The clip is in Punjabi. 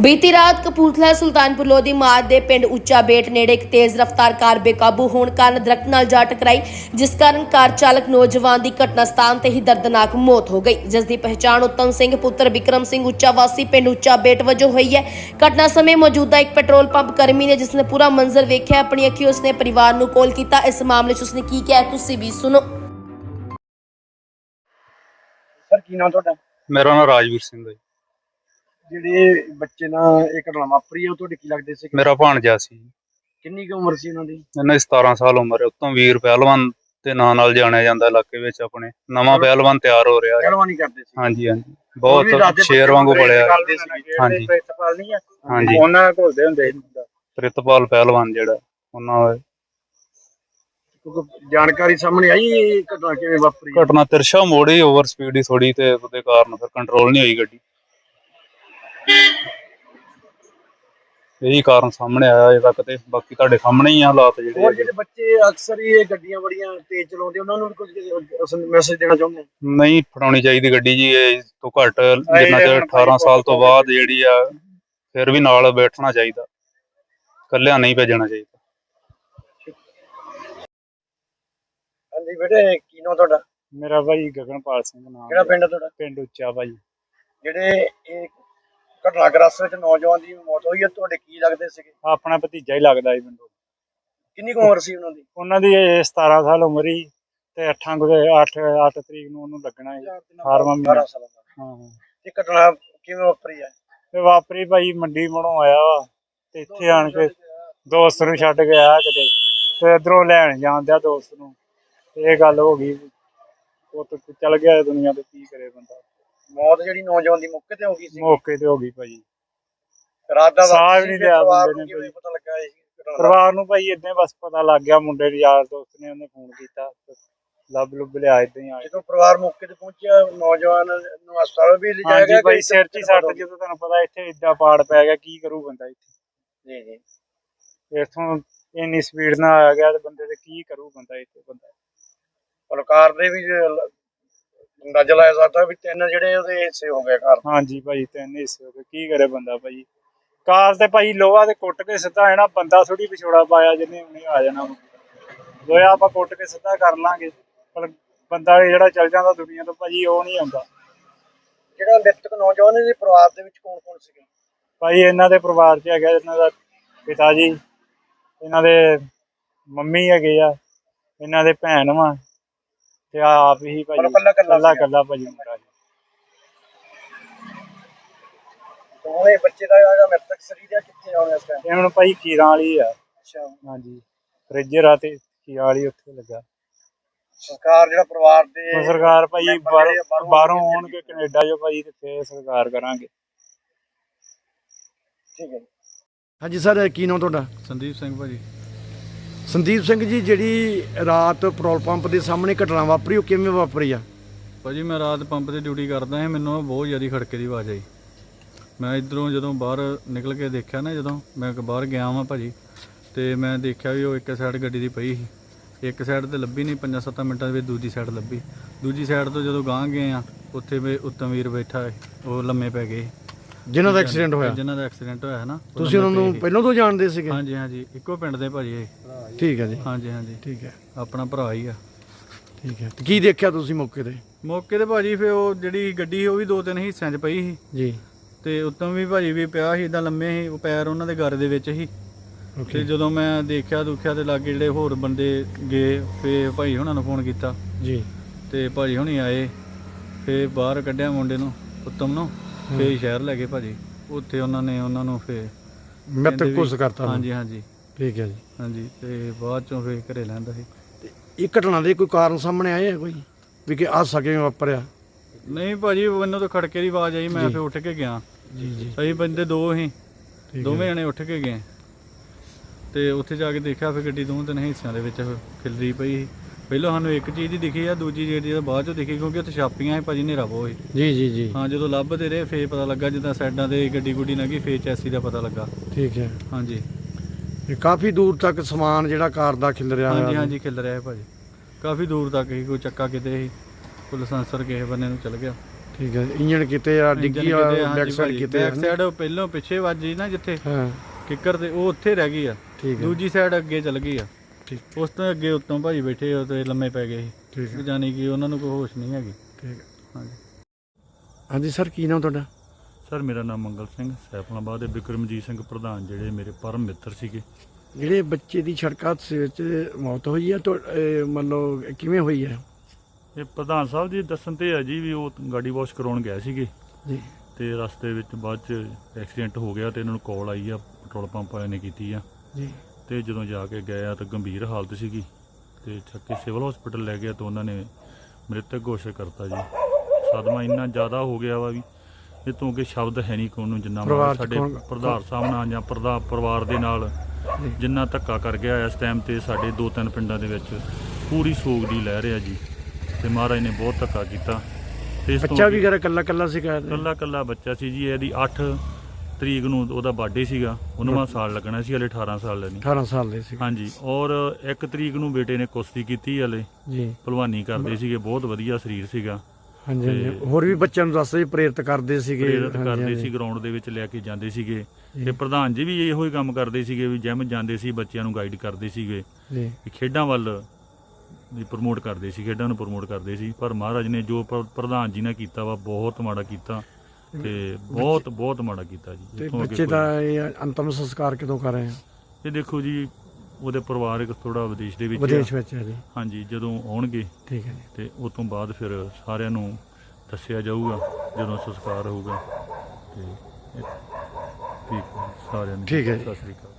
ਬੀਤੀ ਰਾਤ ਕਪੂਰਥਲਾ ਸੁਲਤਾਨਪੁਰ ਲੋਧੀ ਮਾਰਗ ਦੇ ਪਿੰਡ ਉੱਚਾ ਬੇਟ ਨੇੜੇ ਇੱਕ ਤੇਜ਼ ਰਫ਼ਤਾਰ ਕਾਰ ਬੇਕਾਬੂ ਹੋਣ ਕਾਰਨ ਦਰਖਤ ਨਾਲ ਜਾ ਟਕਰਾਈ ਜਿਸ ਕਾਰਨ ਕਾਰ ਚਾਲਕ ਨੌਜਵਾਨ ਦੀ ਘਟਨਾ ਸਥਾਨ ਤੇ ਹੀ ਦਰਦਨਾਕ ਮੌਤ ਹੋ ਗਈ। ਜਿਸ ਦੀ ਪਹਿਚਾਣ ਉਤਮ ਸਿੰਘ ਪੁੱਤਰ ਵਿਕਰਮ ਸਿੰਘ ਉੱਚਾ ਵਾਸੀ ਪਿੰਡ ਉੱਚਾ ਬੇਟ ਵਜੋਂ ਹੋਈ ਹੈ। ਘਟਨਾ ਸਮੇਂ ਮੌਜੂਦਾ ਇੱਕ ਪੈਟਰੋਲ ਪੰਪ ਕਰਮੀ ਨੇ ਜਿਸ ਨੇ ਪੂਰਾ ਮੰਜ਼ਰ ਵੇਖਿਆ ਆਪਣੀ ਅੱਖੀਂ ਉਸਨੇ ਪਰਿਵਾਰ ਨੂੰ ਕਾਲ ਕੀਤਾ। ਇਸ ਮਾਮਲੇ 'ਚ ਉਸਨੇ ਕੀ ਕਿਹਾ ਤੁਸੀਂ ਵੀ ਸੁਣੋ। ਸਰ ਕੀ ਨਾਮ ਤੁਹਾਡਾ? ਮੇਰਾ ਨਾਮ ਰਾਜਵੀਰ ਸਿੰਘ ਹੈ ਜੀ। ਜਿਹੜੇ ਬੱਚੇ ਨਾਲ ਇਹ ਘਟਨਾ ਵਾਪਰੀ ਹੈ ਉਹ ਤੁਹਾਡੇ ਕੀ ਲੱਗਦੇ ਸੀ ਮੇਰਾ ਭਾਣਜਾ ਸੀ। ਕਿੰਨੀ ਕੁ ਉਮਰ ਸੀ ਉਹਨਾਂ ਦੀ? ਇਹਨਾਂ ਦੀ 17 ਸਾਲ ਉਮਰ ਹੈ। ਉਤੋਂ ਵੀਰ ਪਹਿਲਵਾਨ ਦੇ ਨਾਂ ਨਾਲ ਜਾਣਿਆ ਜਾਂਦਾ ਇਲਾਕੇ ਵਿੱਚ ਆਪਣੇ। ਨਵਾਂ ਪਹਿਲਵਾਨ ਤਿਆਰ ਹੋ ਰਿਹਾ। ਹੈ ਪਹਿਲਵਾਨੀ ਕਰਦੇ ਸੀ? ਹਾਂਜੀ ਹਾਂਜੀ। ਬਹੁਤ ਸ਼ੇਰ ਵਾਂਗੂ ਨੂੰ ਬੜਿਆ। ਹਾਂਜੀ। ਪ੍ਰਿਤਪਾਲ ਨਹੀਂ ਆ ਹਾਂਜੀ। ਉਹਨਾਂ ਨਾਲ ਘੁਲਦੇ ਹੁੰਦੇ ਸੀ ਪ੍ਰਿਤਪਾਲ ਪਹਿਲਵਾਨ ਜਿਹੜਾ ਉਹਨਾਂ ਦਾ। ਕਿਉਂਕਿ ਜਾਣਕਾਰੀ ਸਾਹਮਣੇ ਆਈ ਘਟਨਾ ਕਿਵੇਂ ਵਾਪਰੀ? ਘਟਨਾ ਤਿਰਸ਼ਾ ਮੋੜੀ ਓਵਰ ਸਪੀਡ ਹੀ ਥੋੜੀ ਤੇ ਉਹਦੇ ਕਾਰਨ ਫਿਰ ਕੰਟਰੋਲ ਨਹੀਂ ਹੋਈ ਗੱਡੀ। ਇਹੀ ਕਾਰਨ ਸਾਹਮਣੇ ਆਇਆ ਅਜੇ ਤੱਕ ਤੇ ਬਾਕੀ ਤੁਹਾਡੇ ਸਾਹਮਣੇ ਹੀ ਆ ਹਾਲਾਤ ਜਿਹੜੇ ਹੋਰ ਹੈਗੇ। ਜਿਹੜੇ ਬੱਚੇ ਅਕਸਰ ਹੀ ਇਹ ਗੱਡੀਆਂ ਬੜੀਆਂ ਤੇਜ਼ ਚਲਾਉਂਦੇ ਉਹਨਾਂ ਨੂੰ ਵੀ ਕੁਝ ਮੈਸੇਜ ਦੇਣਾ ਚਾਹੁੰਦੇ? ਨਹੀਂ ਫੜਾਉਣੀ ਚਾਹੀਦੀ ਗੱਡੀ ਜੀ ਇਹ ਤੋਂ ਘੱਟ ਜਿੰਨਾ ਚਿਰ 18 ਸਾਲ ਤੋਂ ਬਾਅਦ ਜਿਹੜੀ ਆ ਫਿਰ ਵੀ ਨਾਲ ਬੈਠਣਾ ਚਾਹੀਦਾ ਇਕੱਲਿਆਂ ਨਹੀਂ ਭੇਜਣਾ ਚਾਹੀਦਾ ਹਾਂਜੀ ਬੇਟੇ ਕੀ ਨਾਮ ਤੁਹਾਡਾ ਮੇਰਾ ਭਾਈ ਗਗਨਪਾਲ ਸਿੰਘ ਨਾਮ ਕਿਹੜਾ। ਪਿੰਡ ਤੁਹਾਡਾ ਪਿੰਡ ਉੱਚਾ ਭਾਈ ਜਿਹੜੇ ਇਹ ਘਟਨਾਗ੍ਰਸਤ ਵਿੱਚ ਨੌਜਵਾਨ ਦੀ ਮੌਤ ਹੋਈ ਹੈ ਤੁਹਾਡੇ ਕੀ ਲੱਗਦੇ ਸੀਗੇ? ਆਪਣਾ ਭਤੀਜਾ ਹੀ ਲੱਗਦਾ ਸੀ ਮੈਨੂੰ। ਕਿੰਨੀ ਕੁ ਉਮਰ ਸੀ ਉਹਨਾਂ ਦੀ? ਉਹਨਾਂ ਦੀ ਇਹ 17 ਸਾਲ ਉਮਰ ਹੀ ਤੇ 8 ਗੁਦੇ 8 8 ਤਰੀਕ ਨੂੰ ਉਹਨੂੰ ਲੱਗਣਾ ਹੈ ਅਠਾਰਵਾਂ ਮਹੀਨਾ। 18 ਸਾਲਾਂ ਦਾ ਹਾਂ। ਹਾਂ ਇਹ ਘਟਨਾ ਕਿਵੇਂ ਵਾਪਰੀ ਹੈ ਤੇ ਵਾਪਰੀ ਭਾਈ ਮੰਡੀ ਮੜੋਂ ਆਇਆ ਵਾ ਤੇ ਇੱਥੇ ਆਣ ਕੇ ਦੋਸਤ ਨੂੰ ਛੱਡ ਕੇ ਆਇਆ ਕਿਤੇ। ਤੇ ਇਧਰੋਂ ਲੈਣ ਜਾਂਦਿਆ ਦੋਸਤ ਨੂੰ। ਤੇ ਇਹ ਗੱਲ ਹੋ ਗਈ ਉਹ ਤਾਂ ਚੱਲ ਗਿਆ ਦੁਨੀਆ ਤੇ ਕੀ ਕਰੇ ਬੰਦਾ। ਮੌਤ ਜਿਹੜੀ ਨੌਜਵਾਨ ਦੀ ਮੌਕੇ ਤੇ ਹੋ ਗਈ ਸੀ। ਮੌਕੇ ਤੇ ਹੋ ਗਈ ਭਾਈ ਰਾਤ ਦਾ ਸਾਹ ਵੀ ਨਹੀਂ ਲਿਆ ਬੰਦੇ ਨੂੰ ਕਿਵੇਂ ਪਤਾ ਲੱਗਾ ਇਹ? ਪਰਿਵਾਰ ਨੂੰ ਭਾਈ ਇਦਾਂ ਬਸ ਪਤਾ ਲੱਗ ਗਿਆ ਮੁੰਡੇ ਦੇ ਯਾਰ ਦੋਸਤ ਨੇ ਉਹਨੇ ਫੋਨ ਕੀਤਾ ਲੱਭ ਲੁੱਭ ਲਿਆ ਇਦਾਂ ਹੀ ਆ ਜਦੋਂ ਪਰਿਵਾਰ ਮੌਕੇ ਤੇ ਪਹੁੰਚਿਆ ਨੌਜਵਾਨ ਨੂੰ ਹਸਪਤਾਲ ਵੀ ਲਿਜਾਇਆ ਗਿਆ ਭਾਈ ਸਿਰ 'ਚ ਸੱਟ ਜਦੋਂ ਤੁਹਾਨੂੰ ਪਤਾ ਇੱਥੇ ਏਦਾਂ ਪਾੜ ਪੈ ਗਿਆ ਕੀ ਕਰੂ ਬੰਦਾ ਇੱਥੇ? ਜੀ ਜੀ। ਇੱਥੋਂ ਇੰਨੀ ਸਪੀਡ ਨਾਲ ਆ ਗਿਆ ਤੇ ਬੰਦੇ ਤੇ ਕੀ ਕਰੂ ਬੰਦਾ ਇੱਥੇ ਬੰਦਾ? ਪਲਕਾਰ ਦੇ ਵੀ ਅੰਦਾਜ਼ਾ ਲਾਇਆ ਸਕਦਾ ਵੀ ਤਿੰਨ ਜਿਹੜੇ ਉਹਦੇ ਹਿੱਸੇ ਹੋ ਗਏ ਘਰ। ਹਾਂਜੀ ਭਾਈ ਤਿੰਨ ਹਿੱਸੇ ਹੋ ਗਏ। ਕੀ ਕਰੇ ਬੰਦਾ ਭਾਈ? ਕਾਰ ਤੇ ਭਾਈ ਲੋਹਾ ਤੇ ਕੁੱਟ ਕੇ ਸਿੱਧਾ ਹੈ ਨਾ ਬੰਦਾ ਥੋੜੀ ਵਿਛੋੜਾ ਪਾਇਆ ਜਿਹਨੇ ਉਹਨੇ ਆ ਜਾਣਾ। ਲੋਹਾ ਆਪਾਂ ਕੁੱਟ ਕੇ ਸਿੱਧਾ ਕਰ ਲਾਂਗੇ ਪਰ ਬੰਦਾ ਜਿਹੜਾ ਚੱਲ ਜਾਂਦਾ ਦੁਨੀਆ ਤੋਂ ਭਾਜੀ ਉਹ ਨਹੀਂ ਆਉਂਦਾ। ਜਿਹੜਾ ਮ੍ਰਿਤਕ ਨੌਜਵਾਨ ਦੇ ਪਰਿਵਾਰ ਦੇ ਵਿੱਚ ਕੌਣ ਕੌਣ ਸੀਗੇ? ਭਾਈ ਇਹਨਾਂ ਦੇ ਪਰਿਵਾਰ 'ਚ ਹੈਗਾ ਇਹਨਾਂ ਦਾ ਪਿਤਾ ਜੀ ਇਹਨਾਂ ਦੇ ਮੰਮੀ ਹੈਗੇ ਆ ਇਹਨਾਂ ਦੇ ਭੈਣ ਵਾ। ਤੇ ਆਪ ਹੀ ਭਾਈ ਮਤਲਬ ਕੱਲਾ- ਕੱਲਾ ਕੱਲਾ ਸੀਗਾ। ਕੱਲਾ ਭਾਜੀ ਮੁੰਡਾ ਜੀ ਦੋਵੇਂ ਬੱਚੇ ਦਾ ਜਿਹੜਾ ਮ੍ਰਿਤਕ ਸਰੀਰ ਹੈ ਕਿੱਥੇ ਆਉਣਾ ਇਸ ਟਾਈਮ ਇਹ ਹੁਣ ਭਾਈ ਕੀਰਾਂ ਵਾਲੀ ਆ। ਅੱਛਾ। ਹਾਂਜੀ। ਫ੍ਰਿਜਰ ਆ ਤੇ ਕੀਰਾਂ ਵਾਲੀ ਉੱਥੇ ਲੱਗਾ। ਸਰਕਾਰ ਜਿਹੜਾ ਪਰਿਵਾਰ ਦੇ ਹੁਣ ਸਰਕਾਰ ਭਾਈ ਮੈਂਬਰ ਬਾਹਰੋਂ ਜਿਹੜੇ ਆ ਬਾਹਰੋਂ ਬਾਹਰੋਂ ਆਉਣਗੇ ਆਉਣਗੇ ਕੈਨੇਡਾ ਜੋ ਭਾਈ ਤੇ ਫੇਰ ਸਰਕਾਰ ਕਰਾਂਗੇ। ਠੀਕ ਹੈ ਜੀ। ਹਾਂਜੀ ਸਰ ਕੀ ਨਾਮ ਤੁਹਾਡਾ? ਸੰਦੀਪ ਸਿੰਘ ਭਾਜੀ। ਸੰਦੀਪ ਸਿੰਘ ਜੀ, ਜਿਹੜੀ ਰਾਤ ਪੈਟਰੋਲ ਪੰਪ ਦੇ ਸਾਹਮਣੇ ਘਟਨਾ ਵਾਪਰੀ, ਉਹ ਕਿਵੇਂ ਵਾਪਰੀ ਆ? ਭਾਜੀ, ਮੈਂ ਰਾਤ ਪੰਪ ਤੇ ਡਿਊਟੀ ਕਰਦਾ ਸੀ, ਮੈਨੂੰ ਬਹੁਤ ਜ਼ਿਆਦਾ ਖੜਕੇ ਦੀ ਆਵਾਜ਼ ਆਈ। ਮੈਂ ਇਧਰੋਂ ਜਦੋਂ ਬਾਹਰ ਨਿਕਲ ਕੇ ਦੇਖਿਆ ਨਾ, ਜਦੋਂ ਮੈਂ ਬਾਹਰ ਗਿਆ ਵਾਂ ਭਾਜੀ, ਤੇ ਮੈਂ ਦੇਖਿਆ ਵੀ ਉਹ ਇੱਕ ਸਾਈਡ ਗੱਡੀ ਦੀ ਪਈ ਸੀ। ਇੱਕ ਸਾਈਡ ਤੇ ਲੱਭੀ ਨਹੀਂ 5-7 ਮਿੰਟਾਂ ਦੇ ਵਿੱਚ ਦੂਜੀ ਸਾਈਡ ਲੱਭੀ। ਦੂਜੀ ਸਾਈਡ ਤੋਂ ਜਦੋਂ ਗਾਂਹ ਗਏ ਆ, ਉੱਥੇ ਵੀ ਉੱਤਮ ਵੀਰ ਬੈਠਾ ਉਹ ਲੰਮੇ ਪੈ ਗਏ ਜਿਨ੍ਹਾਂ ਦਾ ਐਕਸੀਡੈਂਟ ਹੋਇਆ। ਜਿਨ੍ਹਾਂ ਦਾ ਐਕਸੀਡੈਂਟ ਹੋਇਆ ਹੈ ਨਾ ਤੁਸੀਂ ਉਹਨਾਂ ਨੂੰ। ਪਹਿਲਾਂ ਤੋਂ ਜਾਣਦੇ ਸੀਗੇ? ਹਾਂਜੀ ਹਾਂਜੀ ਇੱਕੋ ਪਿੰਡ ਦੇ ਭਾਜੀ ਇਹ। ਠੀਕ ਹੈ ਜੀ। ਹਾਂਜੀ ਹਾਂਜੀ। ਠੀਕ ਹੈ। ਆਪਣਾ ਭਰਾ ਹੀ ਆ। ਠੀਕ ਹੈ। ਤੇ ਕੀ ਦੇਖਿਆ ਤੁਸੀਂ ਮੌਕੇ ਤੇ? ਮੌਕੇ ਤੇ ਭਾਜੀ ਫੇ ਉਹ ਜਿਹੜੀ ਗੱਡੀ ਸੀ ਉਹ ਵੀ ਦੋ ਤਿੰਨ ਹਿੱਸਿਆਂ 'ਚ ਪਈ ਸੀ। ਜੀ। ਤੇ ਉੱਤਮ ਵੀ ਭਾਜੀ ਵੀ ਪਿਆ ਸੀ ਇਦਾਂ ਲੰਮੇ ਸੀ ਉਹ ਪੈਰ ਉਹਨਾਂ ਦੇ ਘਰ ਦੇ ਵਿੱਚ ਸੀ। ਤੇ ਜਦੋਂ ਮੈਂ ਦੇਖਿਆ ਦੁਖਿਆ ਤੇ ਲਾਗੇ ਜਿਹੜੇ ਹੋਰ ਬੰਦੇ ਗਏ ਫੇ ਭਾਈ ਹੁਣਾਂ ਨੂੰ ਫੋਨ ਕੀਤਾ। ਜੀ। ਤੇ ਭਾਜੀ ਹੁਣੀ ਆਏ ਫੇ ਬਾਹਰ ਕੱਢਿਆ ਮੁੰਡੇ ਨੂੰ ਉੱਤਮ ਨੂੰ। ਫੇ ਸ਼ਹਿਰ ਲੈ ਗਏ ਭਾਜੀ। ਉੱਥੇ ਉਹਨਾਂ ਨੇ ਉਹਨਾਂ ਨੂੰ ਫੇ ਮੈਂ ਤਾਂ ਕਹਿੰਦੇ ਕੁਝ ਵੀ- ਕਰਤਾ ਉਹਨੂੰ। ਹਾਂਜੀ ਹਾਂਜੀ। ਠੀਕ ਹੈ ਜੀ। ਹਾਂਜੀ ਤੇ ਬਾਅਦ ਚੋਂ ਫੇ ਘਰੇ ਲੈਂਦਾ ਸੀ। ਇਹ ਘਟਨਾ ਦੇ ਕੋਈ ਕਾਰਨ ਸਾਹਮਣੇ ਆਏ ਆ ਕੋਈ? ਵੀ ਕਿ ਆ ਸਕੇ ਵਾਪਰਿਆ? ਨਹੀਂ ਭਾਜੀ ਮੈਨੂੰ ਤਾਂ ਖੜਕੇ ਦੀ ਆਵਾਜ਼ ਆਈ ਮੈਂ ਫੇ ਉੱਠ ਕੇ ਗਿਆ। ਜੀ ਜੀ। ਅਸੀਂ ਬੰਦੇ ਦੋ ਸੀ। ਦੋਵੇਂ ਜਣੇ ਉੱਠ ਕੇ ਗਏ। ਤੇ ਉੱਥੇ ਜਾ ਕੇ ਦੇਖਿਆ ਫਿਰ ਗੱਡੀ ਦੋਵੇਂ ਤਿੰਨ ਹਿੱਸਿਆਂ ਦੇ ਵਿੱਚ ਖਿਲਰੀ ਪਈ ਸੀ। ਪਹਿਲਾਂ ਸਾਨੂੰ ਇੱਕ ਚੀਜ਼ ਹੀ ਦਿਖੀ ਆ ਦੂਜੀ ਜਿਹੜੀ ਆ ਬਾਅਦ ਚੋਂ ਦਿਖੀ ਕਿਉਂਕਿ ਉੱਥੇ ਛਾਪੀਆਂ ਸੀ ਭਾਜੀ ਨੇਰਾ ਬਹੁਤ ਸੀ। ਜੀ ਜੀ ਜੀ। ਹਾਂ ਜਦੋਂ ਲੱਭਦੇ ਰਹੇ ਫੇਰ ਪਤਾ ਲੱਗਾ ਜਿੱਦਾਂ ਸਾਈਡਾਂ ਤੇ ਗੱਡੀ ਗੁੱਡੀ ਲੰਘੀ ਫੇਰ ਚੈਸੀ ਦਾ ਪਤਾ ਲੱਗਾ। ਠੀਕ ਹੈ। ਹਾਂਜੀ। ਇਹ ਕਾਫੀ ਦੂਰ ਤੱਕ ਸਮਾਨ ਜਿਹੜਾ ਕਾਰ ਦਾ ਖਿਲ ਰਿਹਾ ਹਾਂਜੀ ਹਾਂਜੀ ਖਿਲ ਰਿਹਾ ਹੈ ਭਾਜੀ। ਕਾਫੀ ਦੂਰ ਤੱਕ ਹੀ ਕੋਈ ਚੱਕਾ ਕਿਤੇ ਸੀ ਕੋਈ ਲਾਇਸੈਂਸਰ ਕਿਸੇ ਬੰਨੇ ਨੂੰ ਚਲ ਗਿਆ। ਠੀਕ ਹੈ ਇੰਜਣ ਕਿਤੇ ਆ ਡਿੱਗੀ ਆ ਬੈਕ ਸਾਈਡ ਕਿਤੇ ਬੈਕ ਸਾਈਡ ਪਹਿਲੋਂ ਪਿੱਛੇ ਵੱਜੀ ਨਾ ਜਿੱਥੇ ਹਾਂ। ਕਿੱਕਰ ਤੇ ਉਹ ਉੱਥੇ ਰਹਿ ਗਈ ਆ। ਹੈ। ਦੂਜੀ ਸਾਈਡ ਅੱਗੇ ਚੱਲ ਗਈ ਆ। ਠੀਕ। ਉਸ ਤੋਂ ਅੱਗੇ ਉੱਤੋਂ ਭਾਜੀ ਬੈਠੇ ਉਹ ਤੇ ਲੰਮੇ ਪੈ ਗਏ ਠੀਕ ਹੈ ਜਾਨੀ ਕਿ ਉਹਨਾਂ ਨੂੰ ਕੋਈ ਹੋਸ਼ ਨਹੀਂ ਹੈਗੀ। ਠੀਕ ਹੈ ਹਾਂਜੀ। ਹਾਂਜੀ ਸਰ ਕੀ ਨਾਮ ਤੁਹਾਡਾ? ਸਰ ਮੇਰਾ ਨਾਮ ਮੰਗਲ ਸਿੰਘ ਸੈਫਲਾਬਾਦ ਦੇ ਬਿਕਰਮਜੀਤ ਸਿੰਘ ਪ੍ਰਧਾਨ ਜਿਹੜੇ ਮੇਰੇ ਪਰਮ ਮਿੱਤਰ ਸੀਗੇ। ਜਿਹੜੇ ਬੱਚੇ ਦੀ ਸੜਕ ਹਾਦਸੇ ਵਿੱਚ ਮੌਤ ਹੋਈ ਹੈ ਤਾਂ ਇਹ ਮੰਨ ਲਓ ਕਿਵੇਂ ਹੋਈ ਹੈ ਇਹ ਪ੍ਰਧਾਨ ਸਾਹਿਬ ਜੀ ਦੱਸਣ ਤੇ ਹੈ ਜੀ ਵੀ ਉਹ ਗਾਡੀ ਵਾਸ਼ ਕਰਾਉਣ ਗਏ ਸੀਗੇ। ਜੀ। ਤੇ ਰਸਤੇ ਵਿੱਚ ਬਾਅਦ ਚ ਐਕਸੀਡੈਂਟ ਹੋ ਗਿਆ ਤੇ ਇਹਨਾਂ ਨੂੰ ਕਾਲ ਆਈ ਆ ਪੈਟਰੋਲ ਪੰਪ ਵਾਲਿਆਂ ਨੇ ਕੀਤੀ ਆ। ਜੀ। ਤੇ ਜਦੋਂ ਜਾ ਕੇ ਗਏ ਆ ਤਾਂ ਗੰਭੀਰ ਹਾਲਤ ਸੀਗੀ ਤੇ ਚੱਕੇ ਸਿਵਲ ਹਸਪੀਟਲ ਲੈ ਗਿਆ ਤਾਂ ਉਹਨਾਂ ਨੇ ਮ੍ਰਿਤਕ ਘੋਸ਼ਿਤ ਕਰਤਾ ਜੀ। ਸਦਮਾ ਇੰਨਾ ਜ਼ਿਆਦਾ ਹੋ ਗਿਆ ਵਾ ਵੀ ਇਹ ਤੋਂ ਅੱਗੇ ਸ਼ਬਦ ਹੈ ਨਹੀਂ ਕੋਈ ਨੂੰ ਜਿੰਨਾ ਸਾਡੇ ਕੌਣ- ਪ੍ਰਧਾਨ ਸਾਹਿਬ ਨਾਲ ਜਾਂ ਪ੍ਰਧਾ ਪਰਿਵਾਰ ਦੇ ਨਾਲ। ਜਿੰਨਾ ਧੱਕਾ ਕਰ ਗਿਆ ਇਸ ਟਾਈਮ ਤੇ ਸਾਡੇ ਦੋ ਤਿੰਨ ਪਿੰਡਾਂ ਦੇ ਵਿੱਚ ਪੂਰੀ ਸੋਗ ਦੀ ਲਹਿਰ ਆ ਜੀ ਤੇ ਮਹਾਰਾਜ ਨੇ ਬਹੁਤ ਧੱਕਾ ਕੀਤਾ। ਤੇ ਇਸ ਤੋਂ ਬੱਚਾ ਵੀ ਘਰ ਕੱਲਾ ਕੱਲਾ ਸੀਗਾ। ਕੱਲਾ ਕੱਲਾ ਬੱਚਾ ਸੀ ਜੀ ਇਹਦੀ 8 ਤਰੀਕ ਨੂੰ ਉਹਦਾ ਬਰਥਡੇ ਸੀਗਾ 19ਵਾਂ ਸਾਲ ਲੱਗਣਾ ਸੀ ਹਲੇ 18 ਸਾਲ ਲੈਣੀ 18 ਸਾਲ ਦੇ ਸੀ। ਹਾਂਜੀ ਔਰ 1 ਤਰੀਕ ਨੂੰ ਬੇਟੇ ਨੇ ਕੁਸ਼ਤੀ ਕੀਤੀ ਹਲੇ। ਜੀ। ਭਲਵਾਨੀ ਕਰਦੇ ਸੀਗੇ ਬਹੁਤ ਵਧੀਆ ਸਰੀਰ ਸੀਗਾ। ਹਾਂਜੀ ਹੋਰ ਵੀ ਬੱਚਿਆਂ ਨੂੰ ਦੱਸਦੇ ਪ੍ਰੇਰਿਤ ਕਰਦੇ ਸੀਗੇ। ਪ੍ਰੇਰਿਤ ਹਾਂਜੀ, ਕਰਦੇ ਹਾਂਜੀ। ਸੀ ਗਰਾਊਂਡ ਦੇ ਵਿੱਚ ਲੈ ਕੇ ਜਾਂਦੇ ਸੀਗੇ। ਜੀ। ਤੇ ਪ੍ਰਧਾਨ ਜੀ ਵੀ ਇਹੋ ਹੀ ਕੰਮ ਕਰਦੇ ਸੀਗੇ ਵੀ ਜਿਮ ਜਾਂਦੇ ਸੀ ਬੱਚਿਆਂ ਨੂੰ ਗਾਈਡ ਕਰਦੇ ਸੀਗੇ। ਜੀ। ਵੀ ਖੇਡਾਂ ਵੱਲ ਵੀ ਪ੍ਰਮੋਟ ਕਰਦੇ ਸੀ ਖੇਡਾਂ ਨੂੰ ਪ੍ਰਮੋਟ ਕਰਦੇ ਸੀ। ਪਰ ਮਹਾਰਾਜ ਨੇ ਜੋ ਪ੍ਰ- ਪ੍ਰਧਾਨ ਜੀ ਨੇ ਕੀਤਾ ਵਾ ਬਹੁਤ ਮਾੜਾ ਕੀਤਾ। ਤੇ ਬਹੁਤ ਬਹੁਤ ਮਾੜਾ ਕੀਤਾ ਜੀ। ਤੇ ਇੱਥੋਂ ਅੱਗੇ ਬੱਚੇ ਕੋਈ- ਦਾ ਇਹ ਅੰਤਮ ਸੰਸਕਾਰ ਕਦੋਂ ਕਰ ਰਹੇ ਆ? ਇਹ ਦੇਖੋ ਜੀ ਉਹਦੇ ਪਰਿਵਾਰਕ ਥੋੜਾ ਵਿਦੇਸ਼ ਦੇ ਵਿੱਚ ਆ। ਵਿਦੇਸ਼ ਵਿੱਚ ਹੈ ਜੀ। ਹਾਂਜੀ ਜਦੋਂ ਆਉਣਗੇ ਠੀਕ ਹੈ ਜੀ। ਤੇ ਉਸ ਤੋਂ ਬਾਅਦ ਫਿਰ ਸਾਰਿਆਂ ਨੂੰ ਦੱਸਿਆ ਜਾਊਗਾ ਜਦੋਂ ਸੰਸਕਾਰ ਹੋਊਗਾ। ਤੇ ਇਹ- ਠੀਕ ਹੈ ਸਾਰਿਆਂ ਨੂੰ ਠੀਕ ਹੈ ਜੀ। ਸਤਿ ਸ੍ਰੀ ਅਕਾਲ।